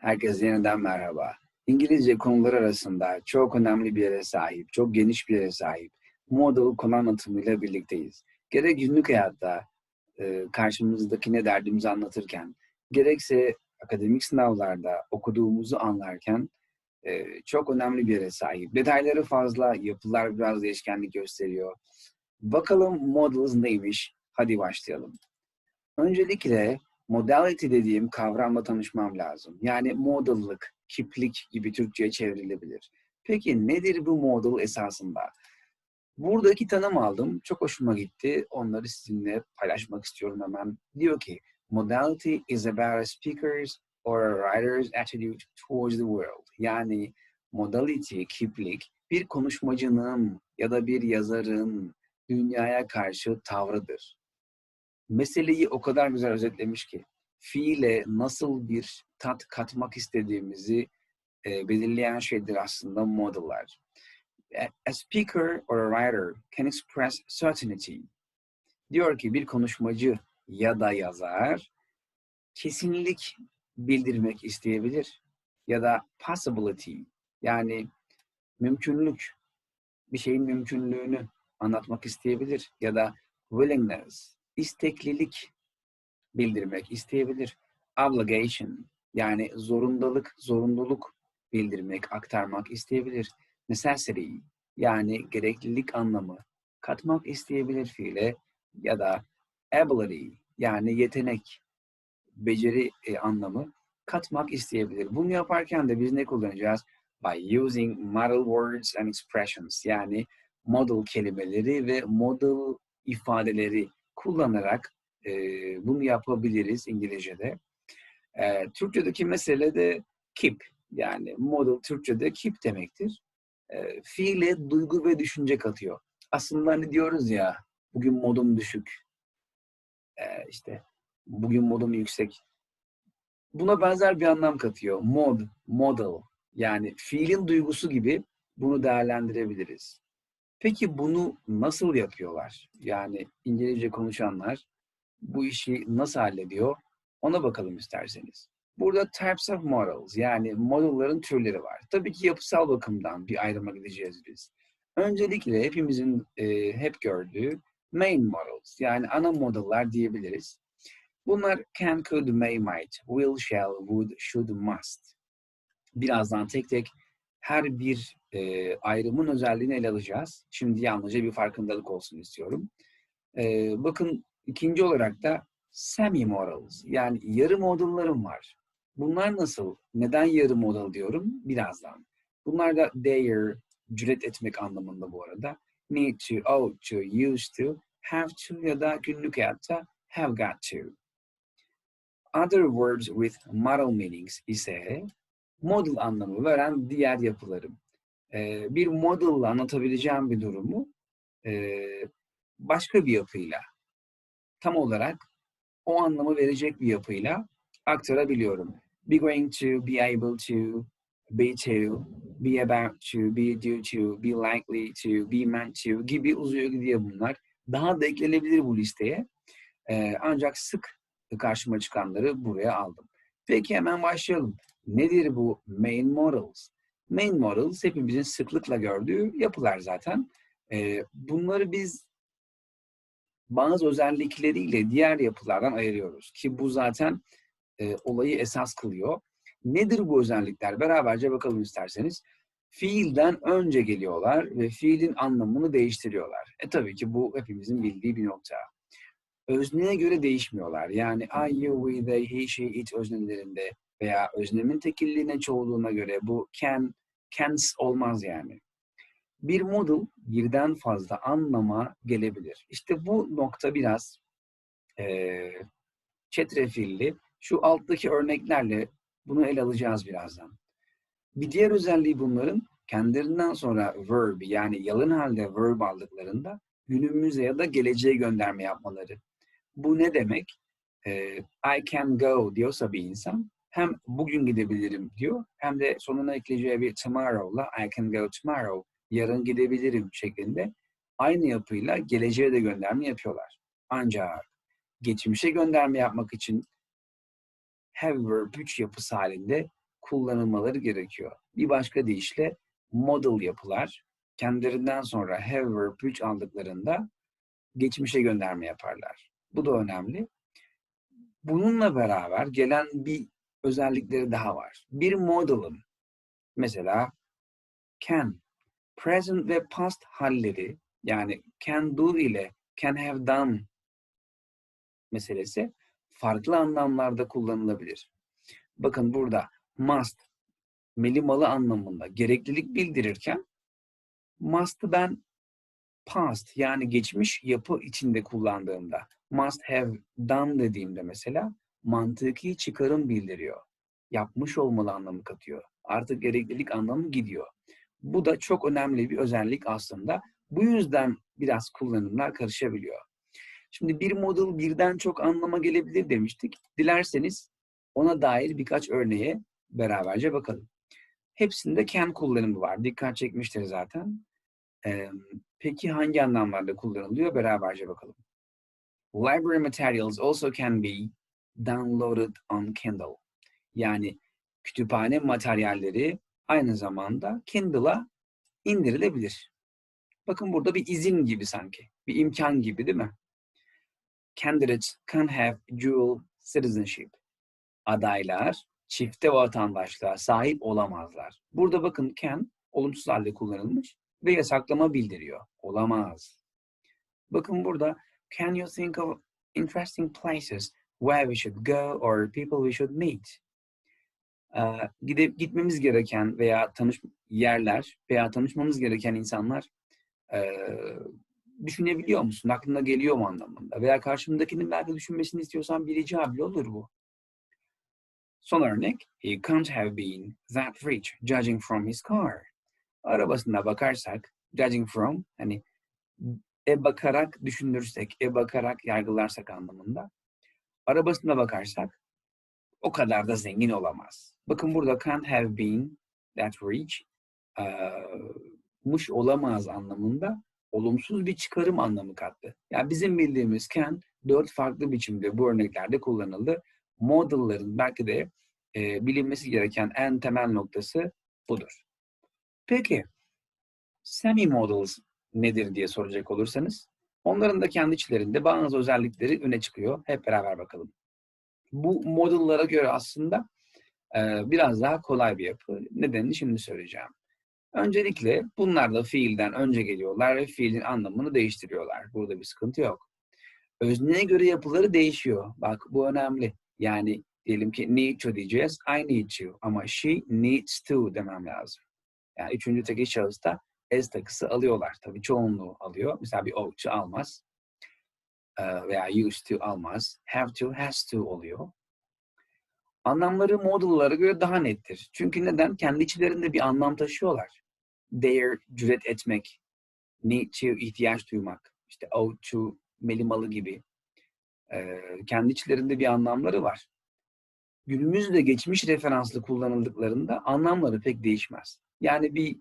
Herkese yeniden merhaba. İngilizce konular arasında çok önemli bir yere sahip, çok geniş bir yere sahip model konu anlatımıyla birlikteyiz. Gerek günlük hayatta e, karşımızdakine derdimizi anlatırken, gerekse akademik sınavlarda okuduğumuzu anlarken e, çok önemli bir yere sahip. Detayları fazla, yapılar biraz değişkenlik gösteriyor. Bakalım models neymiş? Hadi başlayalım. Öncelikle modality dediğim kavramla tanışmam lazım. Yani modellık, kiplik gibi Türkçe'ye çevrilebilir. Peki nedir bu model esasında? Burada iki tanım aldım. Çok hoşuma gitti. Onları sizinle paylaşmak istiyorum hemen. Diyor ki, modality is about a speaker's or a writer's attitude towards the world. Yani modality, kiplik, bir konuşmacının ya da bir yazarın dünyaya karşı tavrıdır meseleyi o kadar güzel özetlemiş ki fiile nasıl bir tat katmak istediğimizi e, belirleyen şeydir aslında model'lar. A speaker or a writer can express certainty. Diyor ki bir konuşmacı ya da yazar kesinlik bildirmek isteyebilir ya da possibility yani mümkünlük bir şeyin mümkünlüğünü anlatmak isteyebilir ya da willingness isteklilik bildirmek isteyebilir. Obligation yani zorundalık, zorunluluk bildirmek, aktarmak isteyebilir. Necessity yani gereklilik anlamı katmak isteyebilir fiile ya da ability yani yetenek, beceri e, anlamı katmak isteyebilir. Bunu yaparken de biz ne kullanacağız? By using model words and expressions yani model kelimeleri ve model ifadeleri kullanarak e, bunu yapabiliriz İngilizce'de. E, Türkçedeki mesele de keep. Yani model Türkçe'de keep demektir. E, fiile duygu ve düşünce katıyor. Aslında hani diyoruz ya bugün modum düşük. E, işte bugün modum yüksek. Buna benzer bir anlam katıyor. Mod, model. Yani fiilin duygusu gibi bunu değerlendirebiliriz. Peki bunu nasıl yapıyorlar? Yani İngilizce konuşanlar bu işi nasıl hallediyor? Ona bakalım isterseniz. Burada types of models yani modelların türleri var. Tabii ki yapısal bakımdan bir ayrıma gideceğiz biz. Öncelikle hepimizin e, hep gördüğü main models yani ana modeller diyebiliriz. Bunlar can, could, may, might, will, shall, would, should, must. Birazdan tek tek her bir e, ayrımın özelliğini ele alacağız. Şimdi yalnızca bir farkındalık olsun istiyorum. E, bakın ikinci olarak da semi-modals yani yarı modallarım var. Bunlar nasıl? Neden yarı modal diyorum? Birazdan. Bunlar da dare, cüret etmek anlamında bu arada. Need to, ought to, used to, have to ya da günlük hayatta have got to. Other words with model meanings ise model anlamı veren diğer yapılarım. Ee, bir model anlatabileceğim bir durumu e, başka bir yapıyla tam olarak o anlamı verecek bir yapıyla aktarabiliyorum. Be going to, be able to, be to, be about to, be due to, be likely to, be meant to gibi uzuyor gidiyor bunlar. Daha da eklenebilir bu listeye. Ee, ancak sık karşıma çıkanları buraya aldım. Peki hemen başlayalım. Nedir bu main models? Main models hepimizin sıklıkla gördüğü yapılar zaten. Ee, bunları biz bazı özellikleriyle diğer yapılardan ayırıyoruz. Ki bu zaten e, olayı esas kılıyor. Nedir bu özellikler? Beraberce bakalım isterseniz. Fiilden önce geliyorlar ve fiilin anlamını değiştiriyorlar. E tabii ki bu hepimizin bildiği bir nokta. Özneye göre değişmiyorlar. Yani I, you, we, they, he, she, it öznelerinde veya öznemin tekilliğine çoğulluğuna göre bu can, cans olmaz yani. Bir model birden fazla anlama gelebilir. İşte bu nokta biraz e, çetrefilli. Şu alttaki örneklerle bunu ele alacağız birazdan. Bir diğer özelliği bunların kendilerinden sonra verb yani yalın halde verb aldıklarında günümüze ya da geleceğe gönderme yapmaları. Bu ne demek? Ee, I can go diyorsa bir insan hem bugün gidebilirim diyor hem de sonuna ekleyeceği bir tomorrow'la I can go tomorrow yarın gidebilirim şeklinde aynı yapıyla geleceğe de gönderme yapıyorlar. Ancak geçmişe gönderme yapmak için have verb 3 yapısı halinde kullanılmaları gerekiyor. Bir başka deyişle model yapılar kendilerinden sonra have verb 3 aldıklarında geçmişe gönderme yaparlar. Bu da önemli. Bununla beraber gelen bir özellikleri daha var. Bir model'ın mesela can, present ve past halleri yani can do ile can have done meselesi farklı anlamlarda kullanılabilir. Bakın burada must, melimalı anlamında gereklilik bildirirken must'ı ben past yani geçmiş yapı içinde kullandığımda must have done dediğimde mesela mantıki çıkarım bildiriyor. Yapmış olmalı anlamı katıyor. Artık gereklilik anlamı gidiyor. Bu da çok önemli bir özellik aslında. Bu yüzden biraz kullanımlar karışabiliyor. Şimdi bir model birden çok anlama gelebilir demiştik. Dilerseniz ona dair birkaç örneğe beraberce bakalım. Hepsinde can kullanımı var. Dikkat çekmiştir zaten. Ee, peki hangi anlamlarda kullanılıyor? Beraberce bakalım. Library materials also can be downloaded on Kindle. Yani kütüphane materyalleri aynı zamanda Kindle'a indirilebilir. Bakın burada bir izin gibi sanki. Bir imkan gibi değil mi? Candidates can have dual citizenship. Adaylar çifte vatandaşlığa sahip olamazlar. Burada bakın can olumsuz halde kullanılmış ve yasaklama bildiriyor. Olamaz. Bakın burada can you think of interesting places where we should go or people we should meet? Ee, gidip gitmemiz gereken veya tanış yerler veya tanışmamız gereken insanlar e, düşünebiliyor musun? Aklına geliyor mu anlamında? Veya karşımdakinin belki düşünmesini istiyorsan bir rica bile olur bu. Son örnek, he can't have been that rich judging from his car. Arabasına bakarsak, judging from, hani e bakarak düşünürsek, e bakarak yargılarsak anlamında. Arabasına bakarsak, o kadar da zengin olamaz. Bakın burada can't have been that rich, muş olamaz anlamında olumsuz bir çıkarım anlamı kattı. Yani bizim bildiğimiz can dört farklı biçimde bu örneklerde kullanıldı. Model'ların belki de e, bilinmesi gereken en temel noktası budur. Peki, semi-models nedir diye soracak olursanız, onların da kendi içlerinde bazı özellikleri öne çıkıyor. Hep beraber bakalım. Bu model'lara göre aslında e, biraz daha kolay bir yapı. Nedenini şimdi söyleyeceğim. Öncelikle bunlar da fiilden önce geliyorlar ve fiilin anlamını değiştiriyorlar. Burada bir sıkıntı yok. Özneye göre yapıları değişiyor. Bak bu önemli. Yani diyelim ki need to diyeceğiz. I need to ama she needs to demem lazım. Yani üçüncü tekil şahısta s takısı alıyorlar. Tabii çoğunluğu alıyor. Mesela bir to almaz. Veya used to almaz. Have to, has to oluyor. Anlamları modullara göre daha nettir. Çünkü neden? Kendi içlerinde bir anlam taşıyorlar. Dare, cüret etmek. Need to, ihtiyaç duymak. İşte ought to, melimalı gibi. Kendi içlerinde bir anlamları var. Günümüz ve geçmiş referanslı kullanıldıklarında anlamları pek değişmez. Yani bir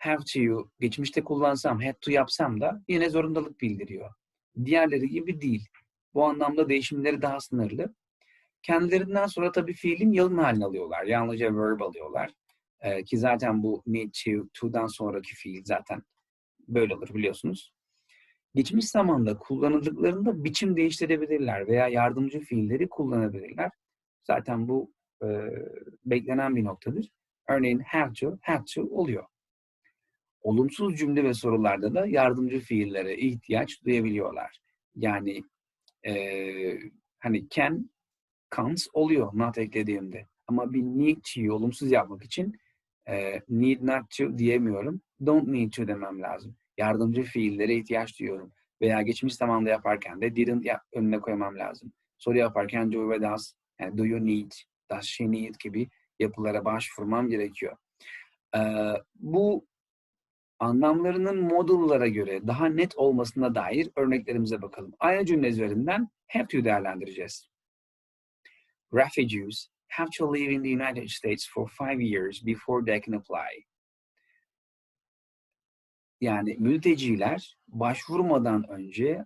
have to'yu geçmişte kullansam, had to yapsam da yine zorundalık bildiriyor. Diğerleri gibi değil. Bu anlamda değişimleri daha sınırlı. Kendilerinden sonra tabii fiilin yalın halini alıyorlar. Yalnızca verb alıyorlar. Ee, ki zaten bu need to, to'dan sonraki fiil zaten böyle olur biliyorsunuz. Geçmiş zamanda kullanıldıklarında biçim değiştirebilirler veya yardımcı fiilleri kullanabilirler. Zaten bu e, beklenen bir noktadır. Örneğin have to, have to oluyor. Olumsuz cümle ve sorularda da yardımcı fiillere ihtiyaç duyabiliyorlar. Yani e, hani can, can't oluyor not eklediğimde. Ama bir need to'yu olumsuz yapmak için e, need not to diyemiyorum. Don't need to demem lazım yardımcı fiillere ihtiyaç duyuyorum. Veya geçmiş zamanda yaparken de didn't ya, önüne koymam lazım. Soru yaparken do ve does, yani do you need, does she need gibi yapılara başvurmam gerekiyor. Ee, bu anlamlarının modullara göre daha net olmasına dair örneklerimize bakalım. Aynı cümle üzerinden have to değerlendireceğiz. Refugees have to live in the United States for five years before they can apply yani mülteciler başvurmadan önce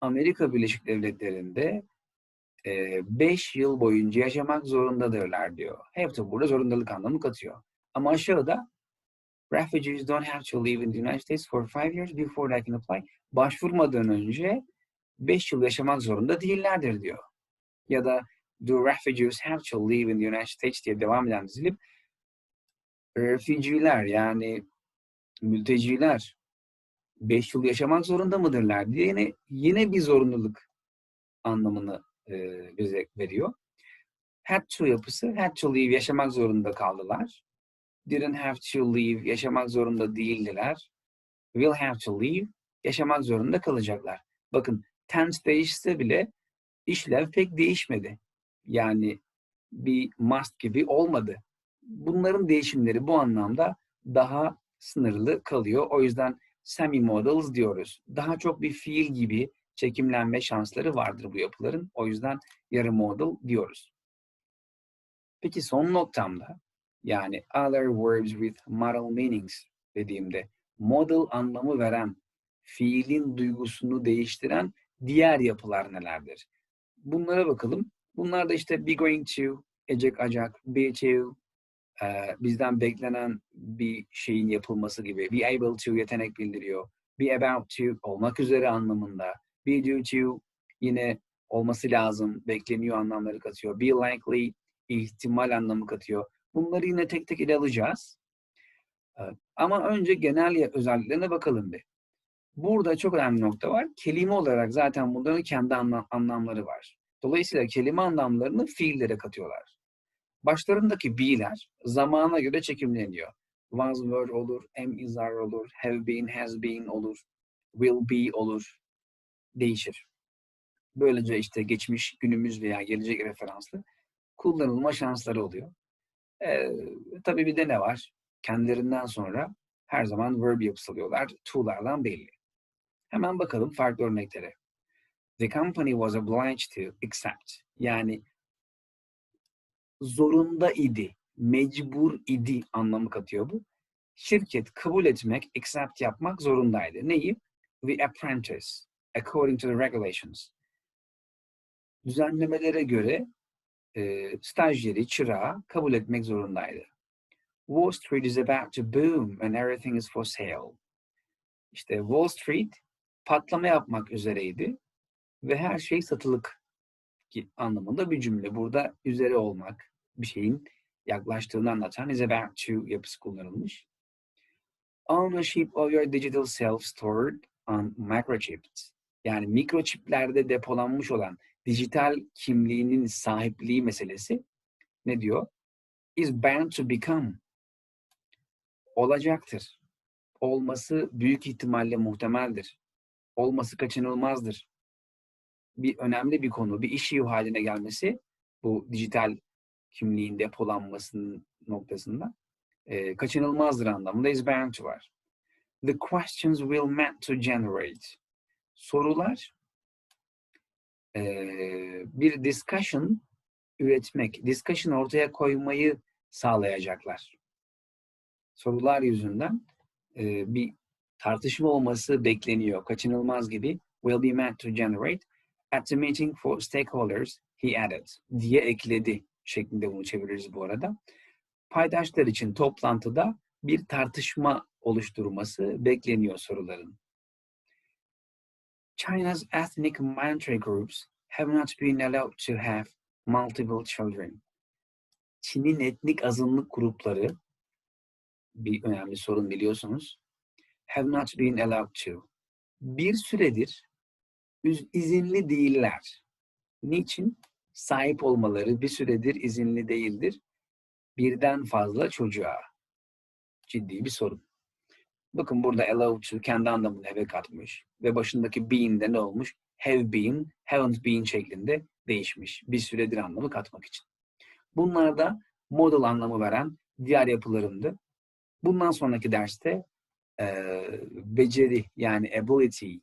Amerika Birleşik Devletleri'nde 5 yıl boyunca yaşamak zorundadırlar diyor. Have to burada zorundalık anlamı katıyor. Ama aşağıda refugees don't have to live in the United States for five years before they can apply. Başvurmadan önce 5 yıl yaşamak zorunda değillerdir diyor. Ya da do refugees have to live in the United States diye devam eden dizilip refugee'ler yani mülteciler 5 yıl yaşamak zorunda mıdırlar diye yine, yine bir zorunluluk anlamını e, bize veriyor. Had to yapısı, had to leave yaşamak zorunda kaldılar. Didn't have to leave yaşamak zorunda değildiler. Will have to leave yaşamak zorunda kalacaklar. Bakın tense değişse bile işlev pek değişmedi. Yani bir must gibi olmadı. Bunların değişimleri bu anlamda daha sınırlı kalıyor. O yüzden semi-modals diyoruz. Daha çok bir fiil gibi çekimlenme şansları vardır bu yapıların. O yüzden yarı modal diyoruz. Peki son noktamda yani other verbs with modal meanings dediğimde modal anlamı veren, fiilin duygusunu değiştiren diğer yapılar nelerdir? Bunlara bakalım. Bunlar da işte be going to, ecek acak, be to, bizden beklenen bir şeyin yapılması gibi. Be able to yetenek bildiriyor. Be about to olmak üzere anlamında. Be due to yine olması lazım, bekleniyor anlamları katıyor. Be likely ihtimal anlamı katıyor. Bunları yine tek tek ele alacağız. E, ama önce genel özelliklerine bakalım bir. Burada çok önemli nokta var. Kelime olarak zaten bunların kendi anlam anlamları var. Dolayısıyla kelime anlamlarını fiillere katıyorlar. Başlarındaki be'ler zamana göre çekimleniyor. Was, were olur, am, is, are olur, have been, has been olur, will be olur, değişir. Böylece işte geçmiş, günümüz veya gelecek referanslı kullanılma şansları oluyor. Ee, tabii bir de ne var? Kendilerinden sonra her zaman verb yapısı alıyorlar. To'larla belli. Hemen bakalım farklı örneklere. The company was obliged to accept. Yani zorunda idi, mecbur idi anlamı katıyor bu. Şirket kabul etmek, accept yapmak zorundaydı. Neyi? The apprentice, according to the regulations. Düzenlemelere göre e, stajyeri, çırağı kabul etmek zorundaydı. Wall Street is about to boom and everything is for sale. İşte Wall Street patlama yapmak üzereydi ve her şey satılık anlamında bir cümle. Burada üzere olmak, bir şeyin yaklaştığını anlatan is about to yapısı kullanılmış. Ownership of your digital self stored on microchips. Yani mikroçiplerde depolanmış olan dijital kimliğinin sahipliği meselesi ne diyor? Is bound to become. Olacaktır. Olması büyük ihtimalle muhtemeldir. Olması kaçınılmazdır. Bir önemli bir konu, bir iş haline gelmesi bu dijital kimliğin depolanmasının noktasında e, kaçınılmazdır anlamında is bound to var. The questions will meant to generate. Sorular e, bir discussion üretmek, discussion ortaya koymayı sağlayacaklar. Sorular yüzünden e, bir tartışma olması bekleniyor. Kaçınılmaz gibi will be meant to generate at the meeting for stakeholders he added diye ekledi şeklinde bunu çeviririz bu arada. Paydaşlar için toplantıda bir tartışma oluşturması bekleniyor soruların. China's ethnic minority groups have not been allowed to have multiple children. Çin'in etnik azınlık grupları bir önemli sorun biliyorsunuz. Have not been allowed to. Bir süredir izinli değiller. Niçin? sahip olmaları bir süredir izinli değildir. Birden fazla çocuğa. Ciddi bir sorun. Bakın burada allow to kendi anlamını have katmış. Ve başındaki been de ne olmuş? Have been, haven't been şeklinde değişmiş. Bir süredir anlamı katmak için. Bunlar da model anlamı veren diğer yapılarındı. Bundan sonraki derste e, beceri yani ability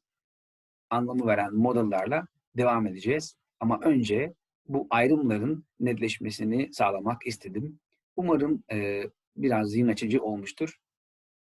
anlamı veren modellerle devam edeceğiz. Ama önce bu ayrımların netleşmesini sağlamak istedim. Umarım e, biraz zihin açıcı olmuştur.